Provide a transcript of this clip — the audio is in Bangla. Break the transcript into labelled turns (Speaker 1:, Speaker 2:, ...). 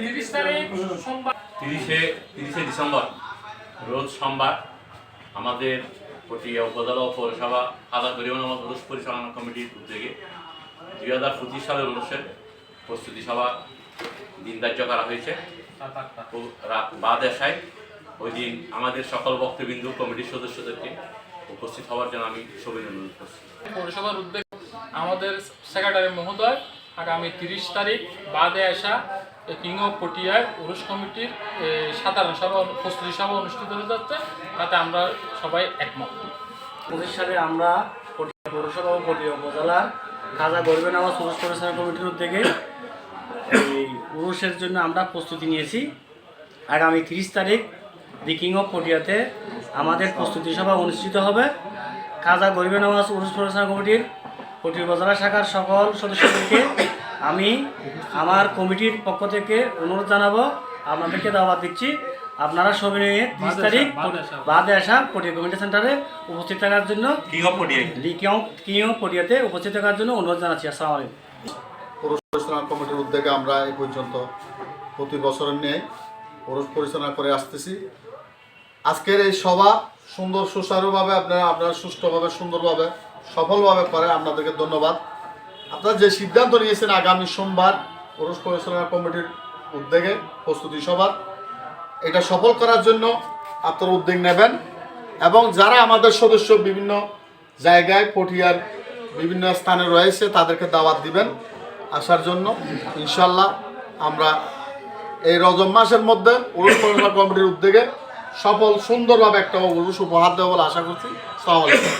Speaker 1: তিরিশ
Speaker 2: তিরিশে ডিসেম্বর রোজ সোমবার আমাদের পটিয়া উপজেলা ও পৌরসভা আদা পরিবহন পরিচালনা কমিটির উদ্যোগে দুই হাজার পঁচিশ সালের অনুষ্ঠান প্রস্তুতি সভা দিন ধার্য করা হয়েছে। রাত বাদ আসায় ওই দিন আমাদের সকল বক্তবিন্দু কমিটির সদস্যদেরকে উপস্থিত হওয়ার জন্য আমি সবাই অনুরোধ করছি।
Speaker 1: পৌরসভার উদ্যোগ আমাদের সেক্রেটারি মহোদয় আগামী তিরিশ তারিখ বাদে আসা কিং অফ পটিয়ায় পুরুষ কমিটির সাধারণ সভা, প্রস্তুতি সভা অনুষ্ঠিত হতে যাচ্ছে। তাতে আমরা সবাই একমত।
Speaker 3: পঁচিশ সালে আমরা পটিয়া পৌরসভা ও পটিয়া উপজেলার খাজা গরিবের নামাজ পুরুষ পরিচালনা কমিটির উদ্যোগে এই উরুষের জন্য আমরা প্রস্তুতি নিয়েছি। আগামী তিরিশ তারিখ দি কিং অফ পটিয়াতে আমাদের প্রস্তুতি সভা অনুষ্ঠিত হবে। খাজা গরিবের নামাজ উরুষ পরিচালনা কমিটির পটিয়া উপজেলা শাখার সকল সদস্যদেরকে আমি আমার কমিটির পক্ষ থেকে অনুরোধ জানাব আপনাদেরকে দাওয়াত দিচ্ছি। আপনারা সবাই নিয়ে তিরিশ তারিখ বাদে আসা। পটিয়া কমিটি সেন্টারে উপস্থিত থাকার জন্য পটিয়াতে উপস্থিত থাকার জন্য অনুরোধ জানাচ্ছি। আসসালামু আলাইকুম।
Speaker 4: পুরুষ পরিচালনা কমিটির উদ্যোগে আমরা এই পর্যন্ত প্রতি বছরের নিয়ে পুরুষ পরিচালনা করে আসতেছি। আজকের এই সভা সুন্দর সুচারুভাবে আপনারা আপনারা সুষ্ঠুভাবে সুন্দরভাবে সফলভাবে করে। আপনাদেরকে ধন্যবাদ। আপনারা যে সিদ্ধান্ত নিয়েছেন আগামী সোমবার পুরুষ পরিচালনা কমিটির উদ্যোগে প্রস্তুতি সভার, এটা সফল করার জন্য আপনারা উদ্যোগ নেবেন এবং যারা আমাদের সদস্য বিভিন্ন জায়গায়, পটিয়ার বিভিন্ন স্থানে রয়েছে, তাদেরকে দাওয়াত দিবেন আসার জন্য। ইনশাল্লাহ আমরা এই রজব মাসের মধ্যে উরুষ পরিচালনা কমিটির উদ্যোগে সফল, সুন্দরভাবে একটা উরুষ উপহার দেওয়া বলে আশা করছি। সালাম আলাইকুম।